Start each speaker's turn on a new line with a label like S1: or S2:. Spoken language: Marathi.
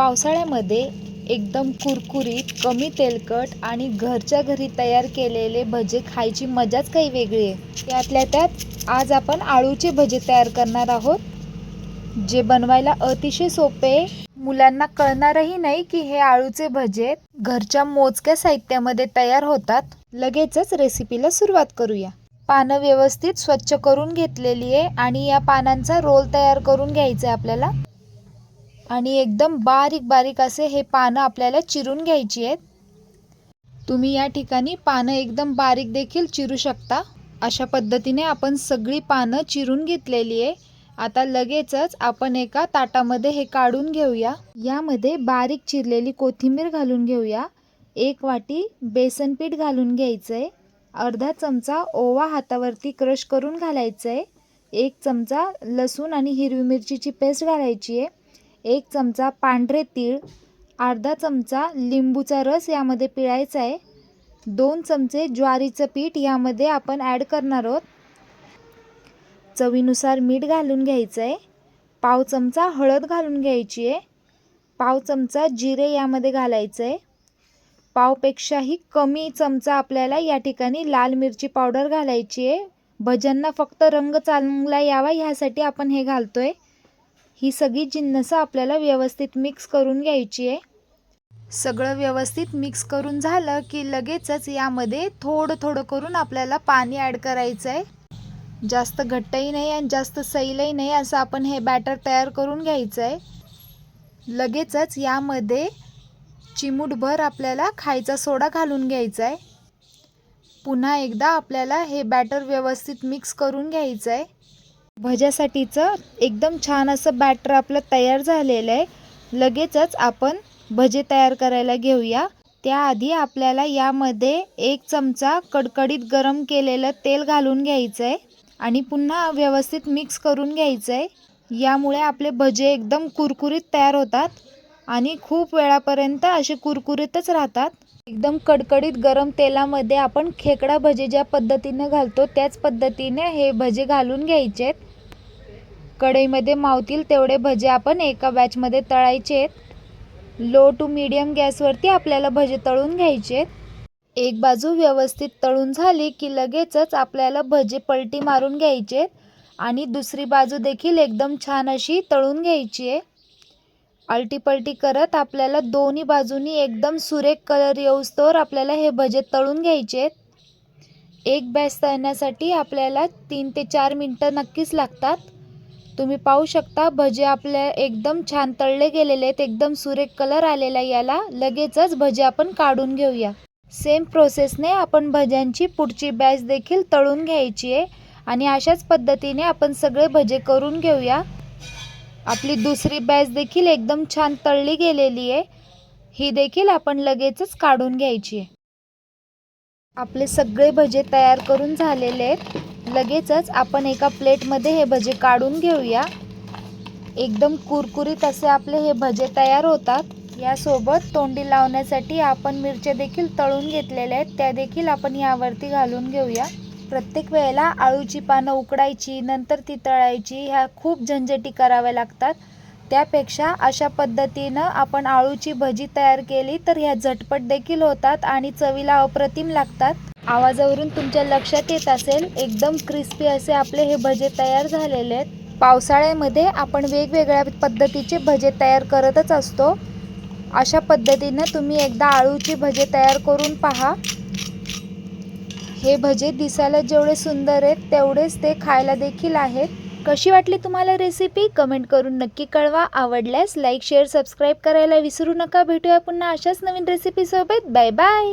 S1: पावसाळ्यामध्ये एकदम कुरकुरीत कमी तेलकट आणि घरच्या घरी तयार केलेले भजे खायची मजाच काही वेगळी आहे. त्यातल्या त्यात आज आपण आळूचे भजे तयार करणार आहोत जे बनवायला अतिशय सोपे मुलांना कळणारही नाही की हे आळूचे भजे घरच्या मोजक्या साहित्यामध्ये तयार होतात. लगेचच रेसिपीला सुरुवात करूया. पानं व्यवस्थित स्वच्छ करून घेतलेली आहे आणि या पानांचा रोल तयार करून घ्यायचा आहे आपल्याला. आणि एकदम बारीक बारीक असे हे पानं आपल्याला चिरून घ्यायची आहेत. तुम्ही या ठिकाणी पानं एकदम बारीक देखील चिरू शकता. अशा पद्धतीने आपण सगळी पानं चिरून घेतलेली आहे. आता लगेचच आपण एका ताटामध्ये हे काढून घेऊया. यामध्ये बारीक चिरलेली कोथिंबीर घालून घेऊया. एक वाटी बेसन पीठ घालून घ्यायचं आहे अर्धा चमचा ओवा हातावरती क्रश करून घालायचं आहे एक चमचा लसूण आणि हिरवी मिरचीची पेस्ट घालायची आहे. एक चमचा पांढरे तीळ अर्धा चमचा लिंबूचा रस यामध्ये पिळायचा आहे. दोन चमचे ज्वारीचं पीठ यामध्ये आपण ॲड करणार आहोत. चवीनुसार मीठ घालून घ्यायचं आहे. पाव चमचा हळद घालून घ्यायची आहे. पाव चमचा जिरे यामध्ये घालायचं आहे. पावपेक्षाही कमी चमचा आपल्याला या ठिकाणी लाल मिरची पावडर घालायची आहे. भज्यांना फक्त रंग चांगला यावा ह्यासाठी आपण हे घालतो आहे ही सगळी जिन्नसं आपल्याला व्यवस्थित मिक्स करून घ्यायची आहे. सगळं व्यवस्थित मिक्स करून झालं की लगेचच यामध्ये थोडं थोडं करून आपल्याला पाणी ॲड करायचं आहे जास्त घट्टही नाही आणि जास्त सैलही नाही असं आपण हे बॅटर तयार करून घ्यायचं आहे लगेचच यामध्ये चिमूटभर आपल्याला खायचा सोडा घालून घ्यायचा आहे पुन्हा एकदा आपल्याला हे बॅटर व्यवस्थित मिक्स करून घ्यायचं आहे भज्यासाठीचं एकदम छान असं बॅटर आपलं तयार झालेलं आहे. लगेचच आपण भजे तयार करायला घेऊया. त्याआधी आपल्याला यामध्ये एक चमचा कडकडीत गरम केलेलं तेल घालून घ्यायचं आहे आणि पुन्हा व्यवस्थित मिक्स करून घ्यायचं आहे यामुळे आपले भजे एकदम कुरकुरीत तयार होतात आणि खूप वेळापर्यंत असे कुरकुरीतच राहतात. एकदम कडकडीत गरम तेलामध्ये आपण खेकडा भजे ज्या पद्धतीने घालतो त्याच पद्धतीने हे भजे घालून घ्यायचे आहेत कढईमध्ये मावतील तेवढे भजे आपण एका बॅचमध्ये तळायचे आहेत लो टू मीडियम गॅसवरती आपल्याला भजे तळून घ्यायचे आहेत एक बाजू व्यवस्थित तळून झाली की लगेचच आपल्याला भजे पलटी मारून घ्यायचे आहेत आणि दुसरी बाजू देखील एकदम छान अशी तळून घ्यायची आहे. आलटीपलटी करत आपल्याला दोन्ही बाजूनी एकदम सुरेख कलर येऊस्तोवर आपल्याला हे भजे तळून घ्यायचे आहेत एक बॅच तळण्यासाठी आपल्याला तीन ते चार मिनटं नक्कीच लागतात. तुम्ही पाहू शकता भजे आपल्या एकदम छान तळले गेलेले आहेत एकदम सुरेख कलर आलेला याला. लगेचच भजे आपण काढून घेऊया. सेम प्रोसेसने आपण भज्यांची पुढची बॅच देखील तळून घ्यायची आहे. आणि अशाच पद्धतीने आपण सगळे भजे करून घेऊया. आपली दुसरी बॅच देखील एकदम छान तळली गेलेली आहे. ही देखील आपण लगेचच काढून घ्यायची आहे. आपले सगळे भजे तयार करून झालेले आहेत. लगेचच आपण एका प्लेटमध्ये हे भजे काढून घेऊया. एकदम कुरकुरीत असे आपले हे भजे तयार होतात. यासोबत तोंडी लावण्यासाठी आपण मिरच्या देखील तळून घेतलेल्या आहेत. त्या देखील आपण यावरती घालून घेऊया. प्रत्येक वेळेला आळूची पानं उकडायची नंतर ती तळायची ह्या खूप झंझटी कराव्या लागतात. त्यापेक्षा अशा पद्धतीनं आपण आळूची भजी तयार केली तर ह्या झटपट देखील होतात आणि चवीला अप्रतिम लागतात. आवाजावरून तुमच्या लक्षात येत असेल एकदम क्रिस्पी असे आपले हे भजे तयार झालेले आहेत. पावसाळ्यामध्ये आपण वेगवेगळ्या पद्धतीचे भजे तयार करतच असतो. अशा पद्धतीनं तुम्ही एकदा आळूची भजे तयार करून पहा. हे भजे दिसायला जेवढे सुंदर आहेत तेवढेच ते खायला देखील आहेत. कशी वाटली तुम्हाला रेसिपी कमेंट करून नक्की कळवा. आवडल्यास लाईक शेअर सबस्क्राईब करायला विसरू नका. भेटूया पुन्हा अशाच नवीन रेसिपीसोबत बाय बाय